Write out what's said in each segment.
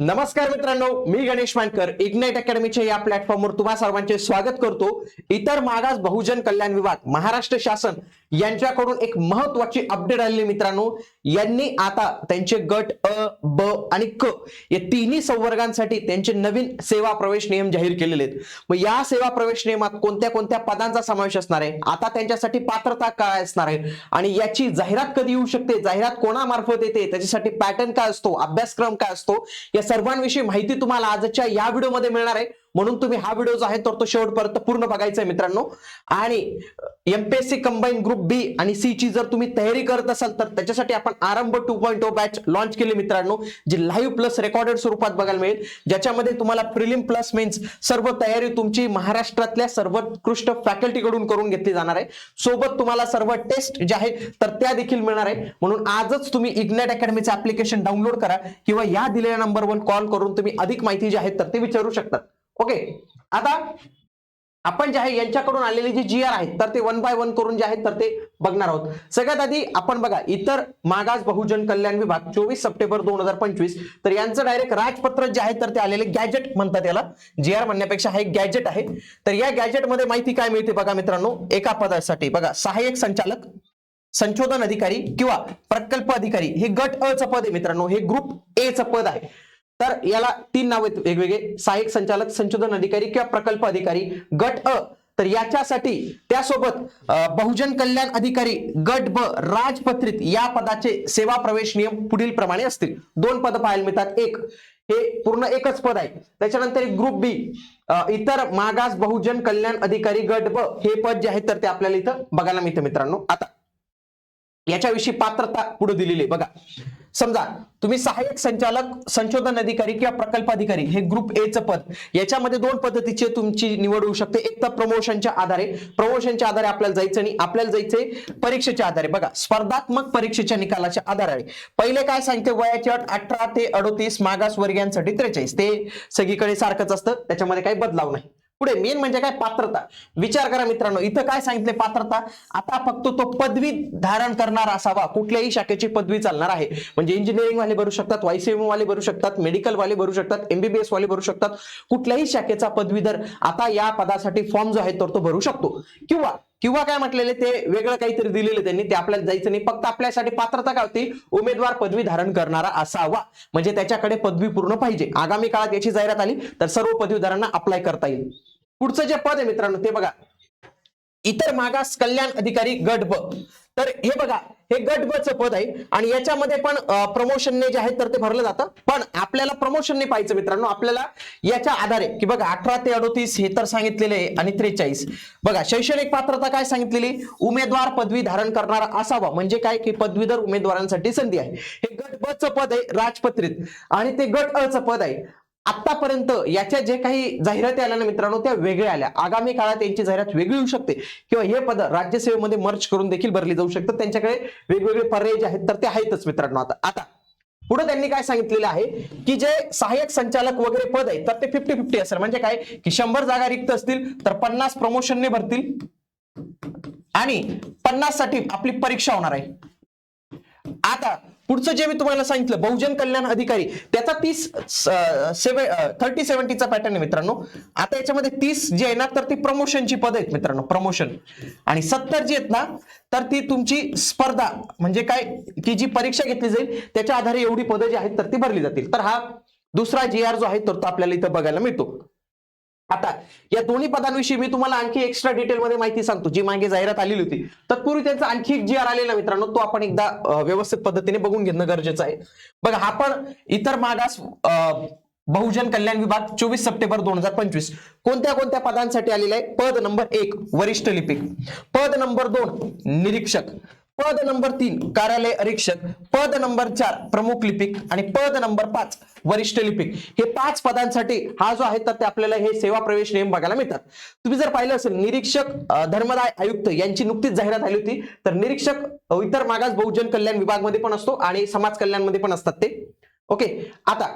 नमस्कार मित्रांनो मी गणेश मानकर इग्नाइट अकॅडमीच्या या प्लॅटफॉर्मवर तुम्हा सर्वांचे स्वागत करतो. इतर मागास बहुजन कल्याण विभाग महाराष्ट्र शासन यांच्याकडून एक महत्वाची अपडेट आलेली मित्रांनो. यांनी आता त्यांचे गट अ ब आणि क या तिन्ही संवर्गांसाठी त्यांचे नवीन सेवा प्रवेश नियम जाहीर केलेले आहेत. मग या सेवा प्रवेश नियमात कोणत्या कोणत्या पदांचा समावेश असणार आहे? आता त्यांच्यासाठी पात्रता काय असणार आहे? आणि याची जाहिरात कधी येऊ शकते? जाहिरात कोणामार्फत येते? त्याच्यासाठी पॅटर्न काय असतो? अभ्यासक्रम काय असतो? या सर्वांविषयी माहिती तुम्हाला आजच्या या व्हिडिओमध्ये मिळणार आहे. म्हणून तुम्ही हा व्हिडिओ जो आहे तर तो शेवटपर्यंत पूर्ण बघायचा आहे मित्रांनो. आणि एमपीएससी कंबाईन ग्रुप बी आणि सी ची जर तुम्ही तयारी करत असाल तर त्याच्यासाठी आपण Aarambh two point batch launch केली मित्रांनो जी लाईव्ह प्लस रेकॉर्डेड स्वरूपात बघायला मिळेल. ज्याच्यामध्ये तुम्हाला प्रिलिम प्लस मीन्स सर्व तयारी तुमची महाराष्ट्रातल्या सर्वोत्कृष्ट फॅकल्टी कडून करून घेतली जाणार आहे. सोबत तुम्हाला सर्व टेस्ट जे आहे तर त्या देखील मिळणार आहे. म्हणून आजच तुम्ही इग्नाइट अकॅडमीचं ऍप्लिकेशन डाउनलोड करा किंवा या दिलेल्या नंबरवर कॉल करून तुम्ही अधिक माहिती जी आहे तर ते विचारू शकतात. ओके आता आपण जे आहे यांच्याकडून आलेले जे जी आर आहेत तर ते वन बाय वन करून जे आहेत तर ते बघणार आहोत. सगळ्यात आधी आपण बघा इतर मागास बहुजन कल्याण विभाग चोवीस सप्टेंबर दोन हजार पंचवीस तर यांचं डायरेक्ट राजपत्र जे आहे तर ते आलेले गॅजेट म्हणतात याला. जी आर म्हणण्यापेक्षा हा एक गॅजेट आहे. तर या गॅजेटमध्ये माहिती काय मिळते बघा मित्रांनो? एका पदासाठी बघा सहाय्यक संचालक संशोधन अधिकारी किंवा प्रकल्प अधिकारी हे गट अ च पद आहे मित्रांनो. हे ग्रुप ए च पद आहे. तर याला तीन नाव आहेत वेगवेगळे. सहाय्यक संचालक संशोधन अधिकारी किंवा प्रकल्प अधिकारी. गट अ तर याच्यासाठी त्यासोबत बहुजन कल्याण अधिकारी गट ब राजपत्रित या पदाचे सेवा प्रवेश नियम पुढील प्रमाणे असतील. दोन पद पाहायला मिळतात. एक हे पूर्ण एकच पद आहे. त्याच्यानंतर ग्रुप बी इतर मागास बहुजन कल्याण अधिकारी गट ब हे पद जे आहे तर ते आपल्याला इथं बघायला मिळतं मित्रांनो. आता याच्याविषयी पात्रता पुढे दिलेली आहे. बघा. समजा तुम्ही सहाय्यक संचालक संशोधन अधिकारी किंवा प्रकल्प अधिकारी हे ग्रुप ए चं पद याच्यामध्ये दोन पद्धतीचे तुमची निवड होऊ शकते. एक तर प्रमोशनच्या आधारे. प्रमोशनच्या आधारे आपल्याला जायचं आणि आपल्याला जायचंय परीक्षेच्या आधारे. बघा स्पर्धात्मक परीक्षेच्या निकालाच्या आधारे पहिले काय सांगते वयाची अट अठरा ते अडोतीस मागास वर्गीयांसाठी त्रेचाळीस. ते सगळीकडे सारखंच असतं त्याच्यामध्ये काही बदलाव नाही. पुढे मेन म्हणजे काय? पात्रता. विचार करा मित्रांनो इथं काय सांगितले पात्रता? आता फक्त तो पदवी धारण करणार असावा. कुठल्याही शाखेची पदवी चालणार आहे. म्हणजे इंजिनिअरिंग वाले भरू शकतात वायसीएम वाले भरू शकतात मेडिकल वाले भरू शकतात एमबीबीएस वाले भरू शकतात. कुठल्याही शाखेचा पदवीधर आता या पदासाठी फॉर्म जो आहे तर तो भरू शकतो. किंवा किंवा काय म्हटलेले ते वेगळं काहीतरी दिलेलं त्यांनी ते आपल्याला जायचं नाही. फक्त आपल्यासाठी पात्रता काय होती? उमेदवार पदवी धारण करणारा असावा. म्हणजे त्याच्याकडे पदवी पूर्ण पाहिजे. आगामी काळात याची जाहिरात आली तर सर्व पदवीधारांना अप्लाय करता येईल. पुढचं जे पद आहे मित्रांनो ते बघा. इतर मागास कल्याण अधिकारी गट ब तर हे बघा हे गट ब पद आहे आणि याच्यामध्ये पण प्रमोशनने जे आहे तर ते भरलं जातं. पण आपल्याला प्रमोशनने पाहिजे मित्रांनो आपल्याला याच्या आधारे की बघा अठरा ते अडोतीस हे तर सांगितलेले आहे आणि त्रेचाळीस. बघा शैक्षणिक पात्रता काय सांगितलेली उमेदवार पदवी धारण करणारा असावा. म्हणजे काय? की पदवीधर उमेदवारांसाठी संधी आहे. हे गट ब च पद आहे राजपत्रित. आणि ते गट अ च पद आहे. आतापर्यंत याच्या जे काही जाहिराती आल्या ना मित्रांनो त्या वेगळ्या आल्या. आगामी काळात यांची जाहिरात वेगळी होऊ शकते. किंवा हे पद राज्यसेवेमध्ये मर्च करून देखील भरली जाऊ शकतात त्यांच्याकडे वेगवेगळे पर्याय जे आहेत तर ते आहेतच मित्रांनो. आता आता पुढे त्यांनी काय सांगितलेलं आहे? की जे सहाय्यक संचालक वगैरे पद आहे तर ते फिफ्टी फिफ्टी असेल. म्हणजे काय? की शंभर जागा रिक्त असतील तर पन्नास प्रमोशनने भरतील. आणि पन्नाससाठी आपली परीक्षा होणार आहे. आता पुढचं जे मी तुम्हाला सांगितलं बहुजन कल्याण अधिकारी त्याचा तीस सेवन थर्टी सेव्हन्टीचा पॅटर्न आहे मित्रांनो. आता याच्यामध्ये तीस जे आहे ना तर ती प्रमोशनची पद आहेत मित्रांनो प्रमोशन आणि सत्तर जी आहेत ना तर ती तुमची स्पर्धा म्हणजे काय की जी परीक्षा घेतली जाईल त्याच्या आधारे एवढी पदं जी आहेत तर ती भरली जातील. तर हा दुसरा जी आर जो आहे तर तो आपल्याला इथं बघायला मिळतो. आता या दोन्ही पदांविषयी मी तुम्हाला आणखी एक्स्ट्रा डिटेलमध्ये माहिती सांगतो जी मागे जाहिरात आलेली होती. तत्पूर्वी त्यांचा आणखी एक जी आर आलेला मित्रांनो तो आपण एकदा व्यवस्थित पद्धतीने बघून घेणं गरजेचं आहे. बघा हा पण इतर मागास बहुजन कल्याण विभाग चोवीस सप्टेंबर दोन हजार पंचवीस. कोणत्या कोणत्या पदांसाठी आलेला आहे? पद नंबर एक वरिष्ठ लिपिक. पद नंबर दोन निरीक्षक. पद नंबर तीन कार्यालय अधीक्षक पद नंबर चार प्रमुख लिपिक आणि पद नंबर पाच वरिष्ठ लिपिक. हे पाच पदांसाठी हा जो आहे तर ते आपल्याला हे सेवा प्रवेश नियम बघायला मिळतात. तुम्ही जर पाहिलं असेल निरीक्षक धर्मदाय आयुक्त यांची नुकतीच जाहिरात आली होती. तर निरीक्षक इतर मागास बहुजन कल्याण विभागमध्ये पण असतो आणि समाज कल्याणमध्ये पण असतात ते. ओके आता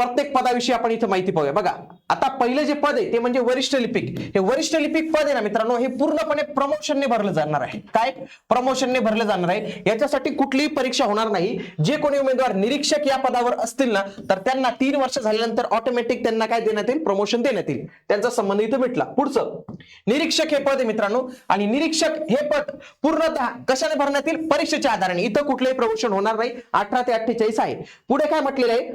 प्रत्येक पदाविषयी आपण इथं माहिती पाहूया. बघा आता पहिलं जे पद आहे ते म्हणजे वरिष्ठ लिपिक. हे वरिष्ठ लिपिक पद आहे ना मित्रांनो हे पूर्णपणे प्रमोशनने भरलं जाणार आहे. काय प्रमोशनने भरलं जाणार आहे? याच्यासाठी कुठलीही परीक्षा होणार नाही. जे कोणी उमेदवार निरीक्षक या पदावर असतील ना तर त्यांना तीन वर्ष झाल्यानंतर ऑटोमॅटिक त्यांना काय देण्यात येईल? प्रमोशन देण्यात येईल. त्यांचा संबंध इथं भेटला. पुढचं निरीक्षक हे पद आहे मित्रांनो आणि निरीक्षक हे पद पूर्णतः कशाने भरण्यात येईल? परीक्षेच्या आधाराने. इथं कुठलंही प्रमोशन होणार नाही. अठरा ते अठ्ठेचाळीस आहे. पुढे काय म्हटलेलं आहे?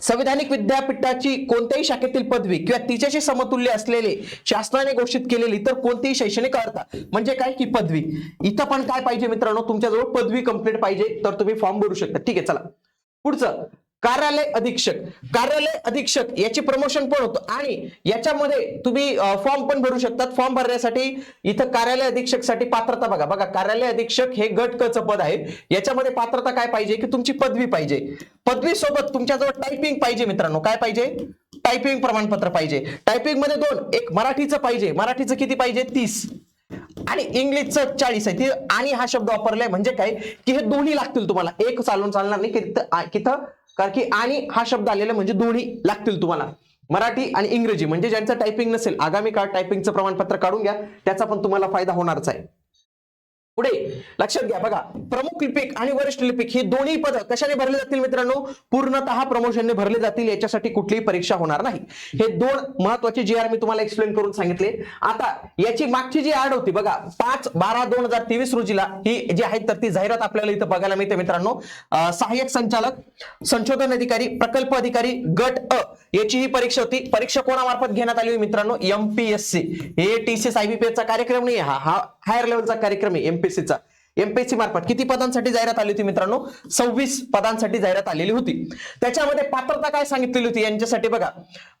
संविधानिक विद्यापीठाची कोणत्याही शाखेतील पदवी किंवा तिच्याशी समतुल्य असलेले शासनाने घोषित केलेली तर कोणतीही शैक्षणिक अर्थ म्हणजे काय की पदवी? इथं पण काय पाहिजे मित्रांनो? तुमच्याजवळ पदवी कंप्लीट पाहिजे तर तुम्ही फॉर्म भरू शकता. ठीक आहे चला. पुढचं. कार्यालय अधीक्षक. कार्यालय अधीक्षक याची प्रमोशन पण होतं. आणि याच्यामध्ये तुम्ही फॉर्म पण भरू शकतात. फॉर्म भरण्यासाठी इथं कार्यालय अधीक्षकसाठी पात्रता बघा. बघा कार्यालय अधीक्षक हे गट क पद आहे. याच्यामध्ये पात्रता काय पाहिजे? की तुमची पदवी पाहिजे. पदवी सोबत तुमच्याजवळ टायपिंग पाहिजे मित्रांनो. काय पाहिजे? टायपिंग प्रमाणपत्र पाहिजे. टायपिंगमध्ये दोन. एक मराठीचं पाहिजे. मराठीचं किती पाहिजे? तीस. आणि इंग्लिशचं चाळीस आहे. आणि हा शब्द वापरलाय म्हणजे काय? की हे दोन्ही लागतील तुम्हाला. एक चालून चालणार नाही. की तिथं कारण की आणि हा शब्द आलेला म्हणजे दोन्ही लागतील तुम्हाला. मराठी आणि इंग्रजी म्हणजे ज्यांचं टायपिंग नसेल आगामी काळ टायपिंगचं प्रमाणपत्र काढून घ्या त्याचा पण तुम्हाला फायदा होणारच आहे. पुढे लक्षात घ्या बघा. प्रमुख लिपिक आणि वरिष्ठ लिपिक ही दोन्ही पद कशाने भरले जातील मित्रांनो? पूर्णतः प्रमोशनने भरले जातील याच्यासाठी कुठलीही परीक्षा होणार नाही. हे दोन महत्त्वाचे जी आर मी तुम्हाला एक्सप्लेन करून सांगितले. आता याची मागची जी आड होती बघा पाच बारा दोन हजार तेवीस रोजीला ही जी आहे तर ती जाहिरात आपल्याला इथं बघायला मिळते मित्रांनो. सहाय्यक संचालक संशोधन अधिकारी प्रकल्प अधिकारी गट अ याची ही परीक्षा होती. परीक्षा कोणामार्फत घेण्यात आली मित्रांनो? एमपीएससी हे टी सी चा कार्यक्रम नाही हा. हा हायर लेवलचा कार्यक्रम आहे एमपीएससीचा एमपीएससी मार्फत किती पदांसाठी जाहिरात आली होती मित्रांनो? सव्वीस पदांसाठी जाहिरात आलेली होती. त्याच्यामध्ये पात्रता काय सांगितलेली होती यांच्यासाठी बघा.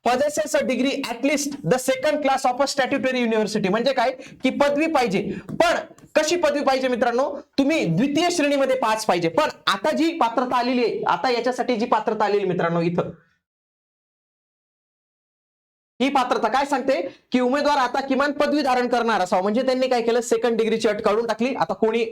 Possesses degree at least the second class of a statutory university म्हणजे काय? की पदवी पाहिजे. पण कशी पदवी पाहिजे मित्रांनो? तुम्ही द्वितीय श्रेणीमध्ये पास पाहिजे. पण आता जी पात्रता आलेली आहे आता याच्यासाठी जी पात्रता आलेली मित्रांनो इथं. ही पात्रता काय सांगते? की उमेदवार आता किमान पदवी धारण करणार असावं. म्हणजे त्यांनी काय केलं? सेकंड डिग्रीची अट काढून टाकली. आता कोणी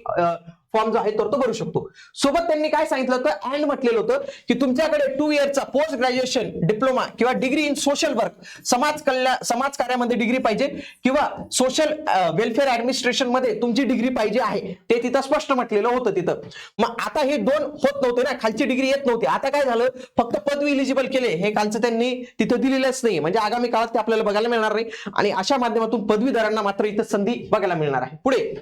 फॉर्म जो आहे तर तो भरू शकतो. सोबत त्यांनी काय सांगितलं होतं? अँड म्हटलेलं होतं की तुमच्याकडे टू इयरचा पोस्ट ग्रॅज्युएशन डिप्लोमा किंवा डिग्री इन सोशल वर्क समाज कल्याण समाज कार्यामध्ये डिग्री पाहिजे किंवा सोशल वेलफेअर ऍडमिनिस्ट्रेशनमध्ये तुमची डिग्री पाहिजे आहे. ते तिथं स्पष्ट म्हटलेलं होतं तिथं. मग आता हे दोन होत नव्हते ना खालची डिग्री येत नव्हती. आता काय झालं? फक्त पदवी इलिजिबल केले. हे कालचं त्यांनी तिथं दिलेलंच नाही. म्हणजे आगामी काळात ते आपल्याला बघायला मिळणार नाही. आणि अशा माध्यमातून पदवीधरांना मात्र इथं संधी बघायला मिळणार आहे. पुढे.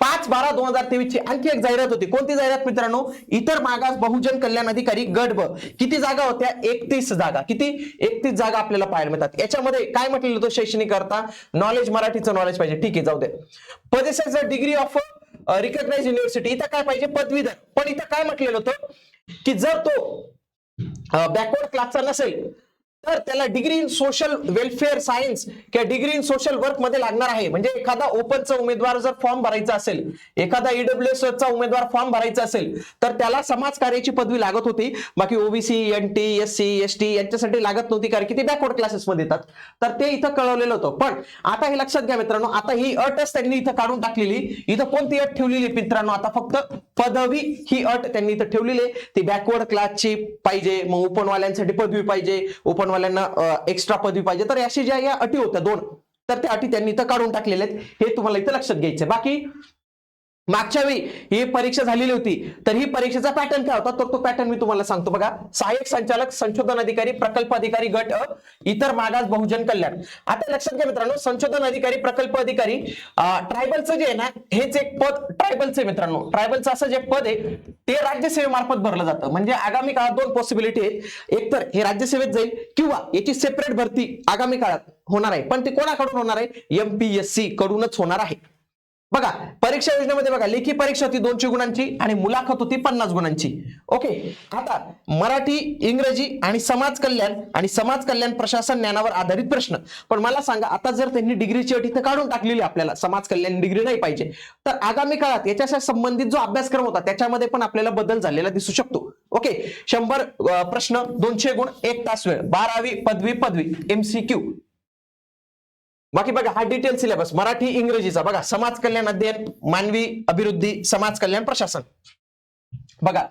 पाच बारा दोन हजार तेवीस ची आणखी एक जाहिरात होती. कोणती जाहिरात मित्रांनो? इतर मागास बहुजन कल्याण अधिकारी गट ब किती जागा होत्या? एकतीस जागा. किती? एकतीस जागा आपल्याला पाहायला मिळतात. याच्यामध्ये काय म्हटलेलं होतं शैक्षणिक करता नॉलेज मराठीचं नॉलेज पाहिजे. ठीक आहे जाऊ दे. पदेशाचं डिग्री ऑफ रिकग्नाइज युनिव्हर्सिटी इथं काय पाहिजे? पदवीधर. पण इथं काय म्हटलेलं होतं? की जर तो बॅकवर्ड क्लासचा नसेल तर त्याला degree in social welfare science किंवा डिग्री इन सोशल वर्कमध्ये लागणार आहे. म्हणजे एखादा ओपनचा उमेदवार जर फॉर्म भरायचा असेल एखादा ईडब्ल्यू चा उमेदवार फॉर्म भरायचा असेल तर त्याला समाज कार्याची पदवी लागत होती. बाकी OBC N T S C S T यांच्यासाठी लागत नव्हती कारण की ते बॅकवर्ड क्लासेसमध्ये येतात. तर ते इथं कळवलेलं होतं. पण आता हे लक्षात घ्या मित्रांनो आता ही अटच त्यांनी इथं काढून टाकलेली. इथं कोणती अट ठेवलेली आहे मित्रांनो? आता फक्त पदवी ही अट त्यांनी इथं ठेवलेली आहे. ती बॅकवर्ड क्लासची पाहिजे मग ओपनवाल्यांसाठी पदवी पाहिजे ओपन वाल्यांना एक्स्ट्रा पदवी पाहिजे. तर अशी ज्या या अटी होत्या दोन तर त्या अटी त्यांनी इथं काढून टाकलेल्या आहेत. हे तुम्हाला इथं लक्षात घ्यायचं बाकी मागच्या वेळी ही परीक्षा झालेली होती तर ही परीक्षेचा पॅटर्न काय होता? तर तो पॅटर्न मी तुम्हाला सांगतो. बघा सहाय्यक संचालक संशोधन अधिकारी प्रकल्प अधिकारी गट इतर मागास बहुजन कल्याण. आता लक्षात घ्या मित्रांनो संशोधन अधिकारी प्रकल्प अधिकारी ट्रायबलचं जे आहे ना हेच एक पद ट्रायबलचं मित्रांनो. ट्रायबलचं असं जे पद आहे ते राज्यसेवेमार्फत भरलं जातं. म्हणजे आगामी काळात दोन पॉसिबिलिटी आहेत. एक तर हे राज्यसेवेत जाईल किंवा याची सेपरेट भरती आगामी काळात होणार आहे. पण ते कोणाकडून होणार आहे? एमपीएससी कडूनच होणार आहे. बघा परीक्षा योजनेमध्ये बघा लेखी परीक्षा होती दोनशे गुणांची आणि मुलाखत होती पन्नास गुणांची. ओके आता मराठी इंग्रजी आणि समाज कल्याण आणि समाज कल्याण प्रशासन ज्ञानावर आधारित प्रश्न. पण मला सांगा आता जर त्यांनी डिग्रीची अट इथं काढून टाकलेली आपल्याला समाज कल्याण डिग्री नाही पाहिजे तर आगामी काळात याच्याशी संबंधित जो अभ्यासक्रम होता त्याच्यामध्ये पण आपल्याला बदल झालेला दिसू शकतो. ओके शंभर प्रश्न दोनशे गुण एक तास वेळ बारावी पदवी पदवी एमसीक्यू बाकी बघा हा डिटेल सिलेबस मराठी इंग्रजीचा. बघा समाज कल्याण अध्ययन मानवी अभिवृद्धी समाज कल्याण प्रशासन. बघा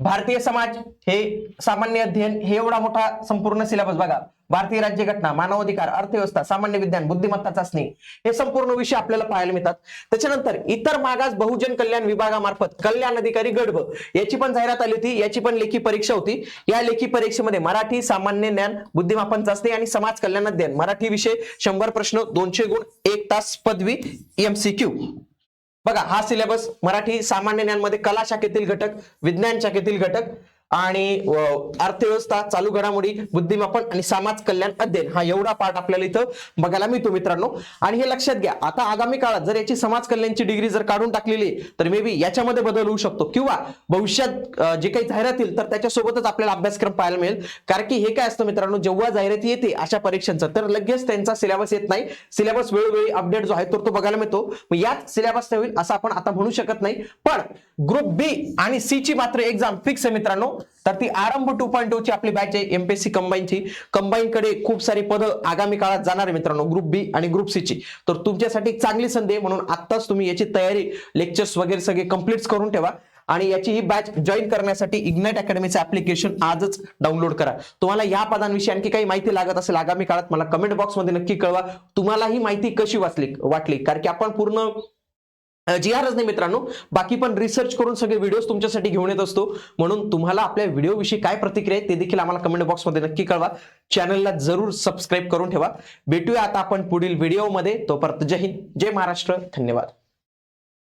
भारतीय समाज हे सामान्य अध्ययन हे एवढा मोठा संपूर्ण सिलेबस बघा. भारतीय राज्यघटना मानवाधिकार अर्थव्यवस्था सामान्य विज्ञान बुद्धिमत्ता चाचणी हे संपूर्ण विषय आपल्याला पाहायला मिळतात. त्याच्यानंतर इतर मागास बहुजन कल्याण विभागामार्फत कल्याण अधिकारी गडब याची पण जाहिरात आली होती याची पण लेखी परीक्षा होती. या लेखी परीक्षेमध्ये मराठी सामान्य ज्ञान बुद्धिमापन चाचणी आणि समाज कल्याण अध्ययन मराठी विषय शंभर प्रश्न दोनशे गुण एक तास पदवी एमसीक्यू बघा हा सिलेबस मराठी सामान्य ज्ञानमध्ये कला शाखेतील घटक विज्ञान शाखेतील घटक आणि अर्थव्यवस्था चालू घडामोडी बुद्धिमापन आणि समाज कल्याण अध्ययन हा एवढा पार्ट आपल्याला इथं बघायला मिळतो मित्रांनो. आणि हे लक्षात घ्या आता आगामी काळात जर याची समाज कल्याणची डिग्री जर काढून टाकलेली तर मे बी याच्यामध्ये बदल होऊ शकतो. किंवा भविष्यात जे काही जाहिरात येईल तर त्याच्यासोबतच आपल्याला अभ्यासक्रम पाहायला मिळेल. कारण की हे काय असतं मित्रांनो जेव्हा जाहिराती येते अशा परीक्षांचं तर लगेच त्यांचा सिलेबस येत नाही. सिलेबस वेळोवेळी अपडेट जो आहे तर तो बघायला मिळतो. मग यात सिलेबस होईल असं आपण आता म्हणू शकत नाही. पण ग्रुप बी आणि सी ची मात्र एक्झाम फिक्स आहे मित्रांनो. तर ती आरंभ टू पॉईंट टू ची आपली बॅच आहे एमपीएससी कंबाईनची कंबाईन कडे खूप सारी पदं आगामी काळात जाणार आहे मित्रांनो ग्रुप बी आणि ग्रुप सी ची. तर तुमच्यासाठी चांगली संधी आहे म्हणून आत्ताच तुम्ही याची तयारी लेक्चर्स वगैरे सगळे कंप्लीट करून ठेवा. आणि याची ही बॅच जॉईन करण्यासाठी इग्नाइट अकॅडमीचं ऍप्लिकेशन आजच डाउनलोड करा. तुम्हाला या पदांविषयी आणखी काही माहिती लागत असेल आगामी काळात मला कमेंट बॉक्समध्ये नक्की कळवा. तुम्हाला ही माहिती कशी वाचली वाटली? कारण की आपण पूर्ण जी आरच नाही मित्रांनो. बाकी पण रिसर्च करून सगळे व्हिडिओज तुमच्यासाठी घेऊन येत असतो. म्हणून तुम्हाला आपल्या व्हिडिओविषयी काय प्रतिक्रिया आहे ते देखील आम्हाला कमेंट बॉक्समध्ये नक्की कळवा. चॅनलला जरूर सबस्क्राईब करून ठेवा. भेटूया आता आपण पुढील व्हिडिओमध्ये तोपर्यंत जय हिंद जय महाराष्ट्र. धन्यवाद.